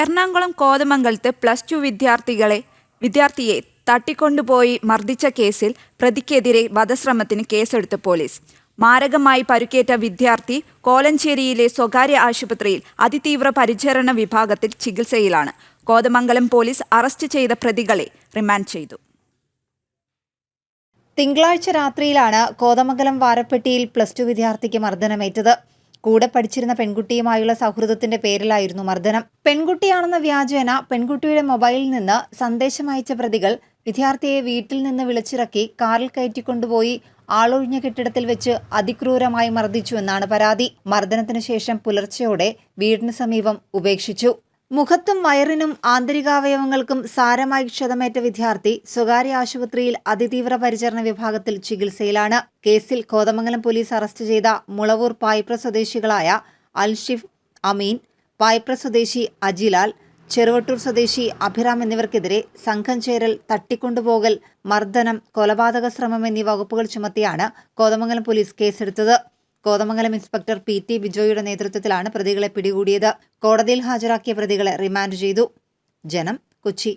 എറണാകുളം കോതമംഗലത്ത് plus two വിദ്യാർത്ഥികളെ വിദ്യാർത്ഥിയെ തട്ടിക്കൊണ്ടുപോയി മർദ്ദിച്ച കേസിൽ പ്രതിക്കെതിരെ വധശ്രമത്തിന് കേസെടുത്ത് പോലീസ്. മാരകമായി പരുക്കേറ്റ വിദ്യാർത്ഥി കോലഞ്ചേരിയിലെ സ്വകാര്യ ആശുപത്രിയിൽ അതിതീവ്ര പരിചരണ വിഭാഗത്തിൽ ചികിത്സയിലാണ്. കോതമംഗലം പോലീസ് അറസ്റ്റ് ചെയ്ത പ്രതികളെ റിമാൻഡ് ചെയ്തു. തിങ്കളാഴ്ച രാത്രിയിലാണ് കോതമംഗലം വാരപ്പെട്ടിയിൽ പ്ലസ് ടു വിദ്യാർത്ഥിക്ക് മർദ്ദനമേറ്റത്. കൂടെ പഠിച്ചിരുന്ന പെൺകുട്ടിയുമായുള്ള സൗഹൃദത്തിന്റെ പേരിലായിരുന്നു മർദ്ദനം. പെൺകുട്ടിയാണെന്ന വ്യാജേന പെൺകുട്ടിയുടെ മൊബൈലിൽ നിന്ന് സന്ദേശം അയച്ച പ്രതികൾ വിദ്യാർത്ഥിയെ വീട്ടിൽ നിന്ന് വിളിച്ചിറക്കി കാറിൽ കയറ്റിക്കൊണ്ടുപോയി ആളൊഴിഞ്ഞ കെട്ടിടത്തിൽ വെച്ച് അതിക്രൂരമായി മർദ്ദിച്ചു എന്നാണ് പരാതി. മർദ്ദനത്തിന് ശേഷം പുലർച്ചെയോടെ വീടിന് സമീപം ഉപേക്ഷിച്ചു. മുഖത്തും വയറിനും ആന്തരികാവയവങ്ങൾക്കും സാരമായി ക്ഷതമേറ്റ വിദ്യാർത്ഥി സ്വകാര്യ ആശുപത്രിയിൽ അതിതീവ്ര പരിചരണ വിഭാഗത്തിൽ ചികിത്സയിലാണ്. കേസിൽ കോതമംഗലം പോലീസ് അറസ്റ്റ് ചെയ്ത മുളവൂർ പായ്പ്ര സ്വദേശികളായ അൽഷിഫ് അമീൻ പായ്പ്ര സ്വദേശി അജിലാൽ ചെറുവട്ടൂർ സ്വദേശി അഭിറാം എന്നിവർക്കെതിരെ സംഘം ചേരൽ തട്ടിക്കൊണ്ടുപോകൽ മർദ്ദനം കൊലപാതക ശ്രമം എന്നീ വകുപ്പുകൾ ചുമത്തിയാണ് കോതമംഗലം പോലീസ് കേസെടുത്തത്. കോതമംഗലം ഇൻസ്പെക്ടർ പി ടി ബിജോയുടെ നേതൃത്വത്തിലാണ് പ്രതികളെ പിടികൂടിയത്. കോടതിയിൽ ഹാജരാക്കിയ പ്രതികളെ റിമാൻഡ് ചെയ്തു. ജനം കൊച്ചി.